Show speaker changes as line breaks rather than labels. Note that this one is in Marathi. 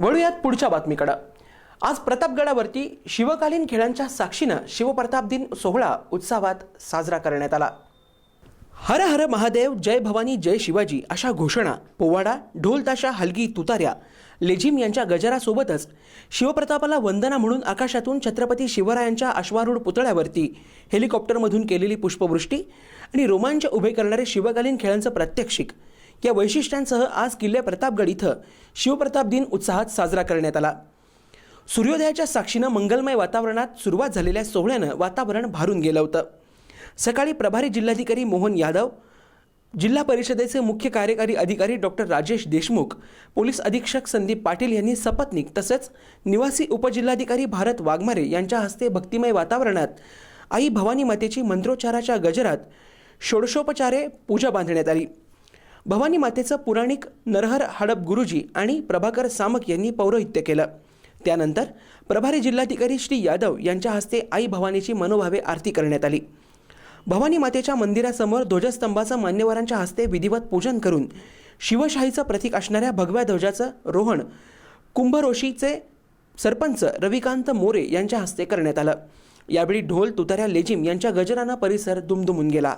वळूयात पुढच्या बातमीकडं. आज प्रतापगडावरती शिवकालीन खेळांच्या साक्षीनं शिवप्रताप दिन सोहळा उत्साहात साजरा करण्यात आला. हर हर महादेव जय भवानी जय शिवाजी अशा घोषणा पोवाडा ढोलताशा हलगी तुताऱ्या लेझिम यांच्या गजरासोबतच शिवप्रतापाला वंदना म्हणून आकाशातून छत्रपती शिवरायांच्या अश्वारूढ पुतळ्यावरती हेलिकॉप्टरमधून केलेली पुष्पवृष्टी आणि रोमांच उभे करणारे शिवकालीन खेळांचं प्रात्यक्षिक या वैशिष्ट्यांसह आज किल्ले प्रतापगड इथं शिवप्रताप दिन उत्साहात साजरा करण्यात आला. सूर्योदयाच्या साक्षीनं मंगलमय वातावरणात सुरुवात झालेल्या सोहळ्यानं वातावरण भारून गेलं होतं. सकाळी प्रभारी जिल्हाधिकारी मोहन यादव जिल्हा परिषदेचे मुख्य कार्यकारी अधिकारी डॉक्टर राजेश देशमुख पोलीस अधीक्षक संदीप पाटील यांनी सपत्नीक तसंच निवासी उपजिल्हाधिकारी भारत वाघमारे यांच्या हस्ते भक्तिमय वातावरणात आई भवानी मातेची मंत्रोच्चाराच्या गजरात षोडशोपचारे पूजा बांधण्यात आली. भवानी मातेचं पुराणिक नरहर हडप गुरुजी आणि प्रभाकर सामक यांनी पौरोहित्य केलं. त्यानंतर प्रभारी जिल्हाधिकारी श्री यादव यांच्या हस्ते आई भवानीची मनोभावे आरती करण्यात आली. भवानी मातेच्या मंदिरासमोर ध्वजस्तंभाचं मान्यवरांच्या हस्ते विधिवत पूजन करून शिवशाहीचं प्रतीक असणाऱ्या भगव्या ध्वजाचं रोहण कुंभरोशीचे सरपंच रविकांत मोरे यांच्या हस्ते करण्यात आलं. यावेळी ढोल तुताऱ्या लेजिम यांच्या गजरानं परिसर दुमदुमून गेला.